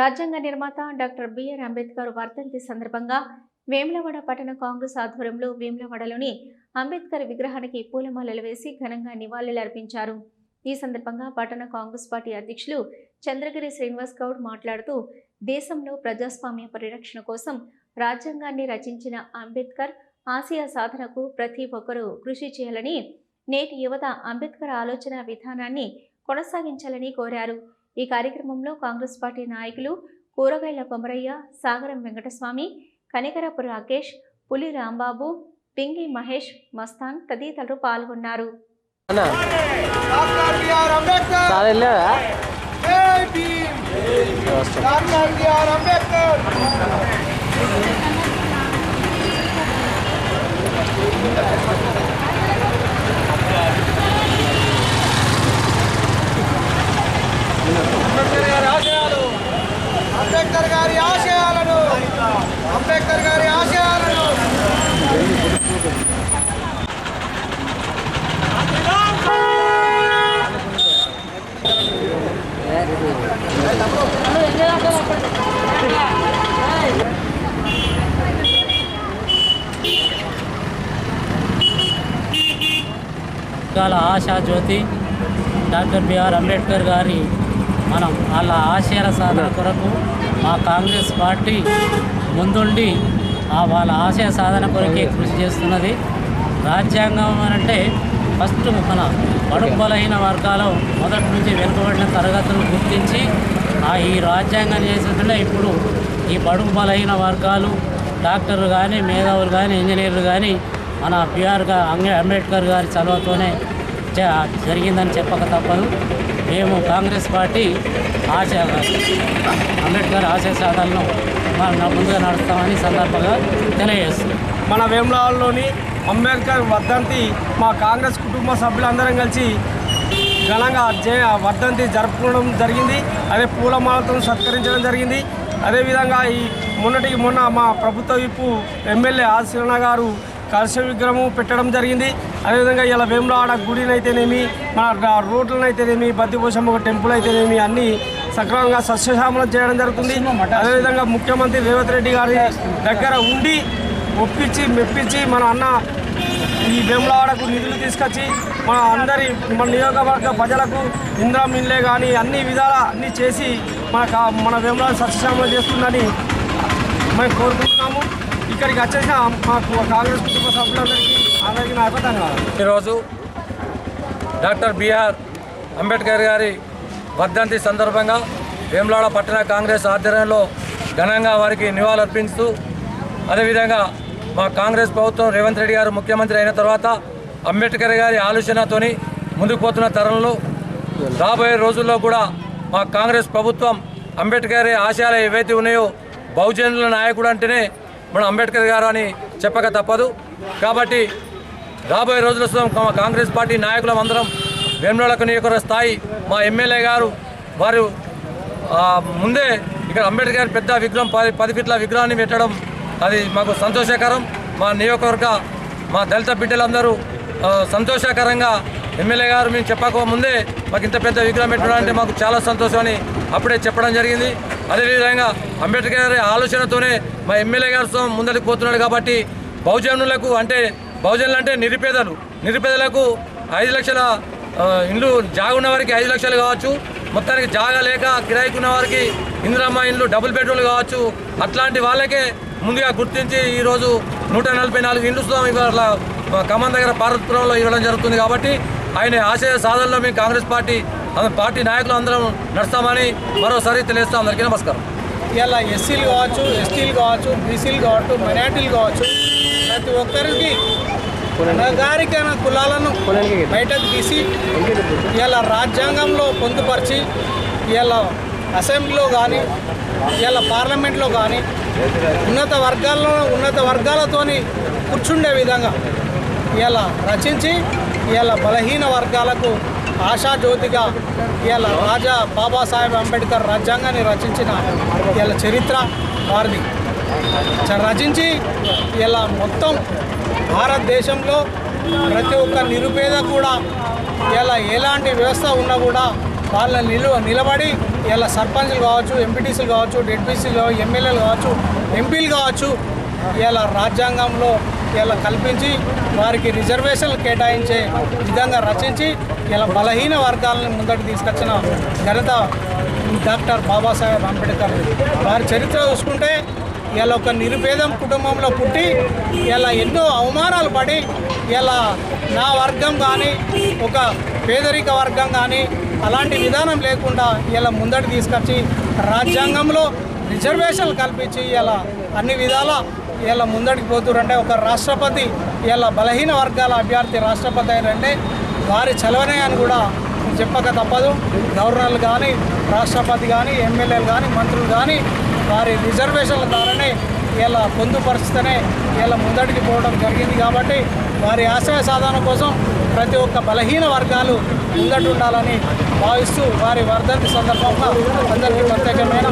రాజ్యాంగ నిర్మాత doctor BR Ambedkar వర్ధంతి సందర్భంగా వేములవాడ పట్టణ కాంగ్రెస్ ఆధ్వర్యంలో వేములవాడలోని అంబేద్కర్ విగ్రహానికి పూలమాలలు వేసి ఘనంగా నివాళులర్పించారు. ఈ సందర్భంగా పట్టణ కాంగ్రెస్ పార్టీ అధ్యక్షులు చంద్రగిరి శ్రీనివాస్ గౌడ్ మాట్లాడుతూ దేశంలో ప్రజాస్వామ్య పరిరక్షణ కోసం రాజ్యాంగాన్ని రచించిన అంబేద్కర్ ఆసియా సాధనకు ప్రతి ఒక్కరూ కృషి చేయాలని నేటి యువత అంబేద్కర్ ఆలోచన విధానాన్ని కొనసాగించాలని కోరారు. ఈ కార్యక్రమంలో కాంగ్రెస్ పార్టీ నాయకులు కూరగాయల కొమరయ్య సాగరం వెంకటస్వామి కనికరపు రాకేష్ పులి రాంబాబు పింగి మహేష్ మస్తాన్ తదితరులు పాల్గొన్నారు డాక్టర్ బిఆర్ అంబేద్కర్ చాలా వెళ్ళావా Jai Bhim doctor B R Ambedkar Ambedkar గారి ఆశయాలు అంబేద్కర్ గారి ఆశయాలను అంబేద్కర్ గారి ఆశయాలను. కాల ఆశా జ్యోతి డాక్టర్ బిఆర్ అంబేద్కర్ గారి మనం వాళ్ళ ఆశయాల సాధన కొరకు మా కాంగ్రెస్ పార్టీ ముందుండి ఆ వాళ్ళ ఆశయ సాధన కొరకే కృషి చేస్తున్నది. రాజ్యాంగం అంటే ఫస్ట్ మన బడుగు బలహీన వర్గాలు మొదటి నుంచి వెనుకబడిన తరగతులను గుర్తించి ఆ ఈ రాజ్యాంగం చేస్తుంటే ఇప్పుడు ఈ బడుగు బలహీన వర్గాలు డాక్టర్లు కానీ మేధావులు కానీ ఇంజనీర్లు కానీ మన బిఆర్గా అంబేద్కర్ గారి చదువుతోనే జరిగిందని చెప్పక తప్పదు. మేము కాంగ్రెస్ పార్టీ ఆశయ అంబేద్కర్ ఆశయ సాధనను మనం ముందుగా నడుస్తామని సందర్భంగా తెలియజేస్తున్నాం. మన వేములవాడలోని అంబేద్కర్ వర్ధంతి మా కాంగ్రెస్ కుటుంబ సభ్యులందరం కలిసి ఘనంగా వర్ధంతి జరుపుకోవడం జరిగింది. అదే పూలమాలతో సత్కరించడం జరిగింది. అదేవిధంగా ఈ మొన్నటికి మొన్న మా ప్రభుత్వ విప్పు ఎమ్మెల్యే ఆశీరణ గారు కలశ విగ్రహము పెట్టడం జరిగింది. అదేవిధంగా ఇలా వేములవాడ గుడినైతేనేమి మన ర- రోడ్లనైతేనేమి బద్దిపోషమ్మ టెంపుల్ అయితేనేమి అన్నీ సక్రమంగా సస్యశామలం చేయడం జరుగుతుంది. అదేవిధంగా ముఖ్యమంత్రి రేవంత్ రెడ్డి గారి దగ్గర ఉండి ఒప్పించి మెప్పించి మన అన్న ఈ వేములవాడకు నిధులు తీసుకొచ్చి మన అందరి మన నియోజకవర్గ ప్రజలకు ఇంద్రా మిన్లే కానీ అన్ని విధాల అన్నీ చేసి మన కా- మన వేములవాడ సస్యశామలం చేస్తుందని మేము కోరుకుంటున్నాం. ఇక్కడికి వచ్చేసిన మాకు కాంగ్రెస్ కుటుంబ సభ్యులందరికీ అందరికీ నాకు ధన్యవాదాలు. ఈరోజు డాక్టర్ బిఆర్ అంబేద్కర్ గారి వర్ధంతి సందర్భంగా వేములాడ పట్టణ కాంగ్రెస్ ఆధ్వర్యంలో ఘనంగా వారికి నివాళులర్పిస్తూ అదేవిధంగా మా కాంగ్రెస్ ప్రభుత్వం రేవంత్ రెడ్డి గారు ముఖ్యమంత్రి అయిన తర్వాత అంబేద్కర్ గారి ఆలోచనతోని ముందుకు పోతున్న తరంలో రాబోయే రోజుల్లో కూడా మా కాంగ్రెస్ ప్రభుత్వం అంబేద్కర్ ఆశయాలు ఏవైతే ఉన్నాయో బహుజనుల నాయకుడు అంటేనే మన అంబేద్కర్ గారు అని చెప్పక తప్పదు. కాబట్టి రాబోయే రోజుల కాంగ్రెస్ పార్టీ నాయకులం అందరం వేములవాడ నియోజకవర్గ స్థాయి మా ఎమ్మెల్యే గారు వారు ముందే ఇక్కడ అంబేద్కర్ పెద్ద విగ్రహం పది పది ఫీట్ల విగ్రహాన్ని పెట్టడం అది మాకు సంతోషకరం. మా నియోజకవర్గ మా దళిత బిడ్డలందరూ సంతోషకరంగా ఎమ్మెల్యే గారు మేము చెప్పక ముందే మాకు ఇంత పెద్ద విగ్రహం పెట్టడం అంటే మాకు చాలా సంతోషం అని అప్పుడే చెప్పడం జరిగింది. అదేవిధంగా అంబేద్కర్ గారి ఆలోచనతోనే మా ఎమ్మెల్యే గారితో ముందరికి పోతున్నాడు కాబట్టి బహుజనులకు అంటే బహుజనులు అంటే నిరుపేదలు. నిరుపేదలకు ఐదు లక్షల ఇండ్లు జాగున్న వారికి ఐదు లక్షలు కావచ్చు. మొత్తానికి జాగా లేక కిరాయికి ఉన్న వారికి ఇందిరమ్మ ఇండ్లు డబుల్ బెడ్రూమ్లు కావచ్చు. అట్లాంటి వాళ్ళకే ముందుగా గుర్తించి ఈరోజు నూట నలభై నాలుగు ఇండ్లు సుతం ఇవాళ ఖమ్మం దగ్గర భారతపురంలో ఇవ్వడం జరుగుతుంది కాబట్టి ఆయన ఆశయ సాధనలో మేము కాంగ్రెస్ పార్టీ పార్టీ నాయకులు అందరం నడుస్తామని మరోసారి తెలియస్తాం అందరికీ నమస్కారం. ఇలా ఎస్సీలు కావచ్చు ఎస్టీలు కావచ్చు బీసీలు కావచ్చు మైనార్టీలు కావచ్చు ప్రతి ఒక్కరికి అనగారికైన కులాలను బయటకు తీసి ఇలా రాజ్యాంగంలో పొందుపరిచి ఇలా అసెంబ్లీలో కానీ ఇలా పార్లమెంట్లో కానీ ఉన్నత వర్గాల్లో ఉన్నత వర్గాలతోని కూర్చుండే విధంగా ఇలా రచించి ఇలా బలహీన వర్గాలకు ఆశాజ్యోతిగా ఇలా రాజా బాబాసాహెబ్ అంబేద్కర్ రాజ్యాంగాన్ని రచించిన ఇలా చరిత్ర వారిది. చ- రచించి ఇలా మొత్తం భారతదేశంలో ప్రతి ఒక్క నిరుపేద కూడా ఇలా ఎలాంటి వ్యవస్థ ఉన్నా కూడా వాళ్ళ నిలువ నిలబడి ఇలా సర్పంచ్లు కావచ్చు ఎంపీటీసీలు కావచ్చు డెడ్పీసీలు కావచ్చు ఎమ్మెల్యేలు కావచ్చు ఎంపీలు కావచ్చు ఇలా రాజ్యాంగంలో ఇలా కల్పించి వారికి రిజర్వేషన్లు కేటాయించే విధంగా రచించి ఇలా బలహీన వర్గాలను ముందటి తీసుకొచ్చిన ఘనత డాక్టర్ బాబాసాహెబ్ అంబేద్కర్. వారి చరిత్ర చూసుకుంటే ఇలా ఒక నిరుపేదం కుటుంబంలో పుట్టి ఇలా ఎన్నో అవమానాలు పడి ఇలా నా వర్గం కానీ ఒక పేదరిక వర్గం కానీ అలాంటి విధానం లేకుండా ఇలా ముందటి తీసుకొచ్చి రాజ్యాంగంలో రిజర్వేషన్లు కల్పించి ఇలా అన్ని విధాల ఇలా ముందడికి పోతురంటే ఒక రాష్ట్రపతి ఇలా బలహీన వర్గాల అభ్యర్థి రాష్ట్రపతి అయినంటే వారి చలవనే అని కూడా చెప్పక తప్పదు. గవర్నర్లు కానీ రాష్ట్రపతి కానీ ఎమ్మెల్యేలు కానీ మంత్రులు కానీ వారి రిజర్వేషన్ల ద్వారానే ఇలా పొందుపరిస్తేనే ఇలా ముందడికి పోవడం జరిగింది కాబట్టి వారి ఆశయ సాధన కోసం ప్రతి ఒక్క బలహీన వర్గాలు ముందట ఉండాలని భావిస్తూ వారి వర్ధంతి సందర్భంగా అందరికీ ప్రత్యేకమైన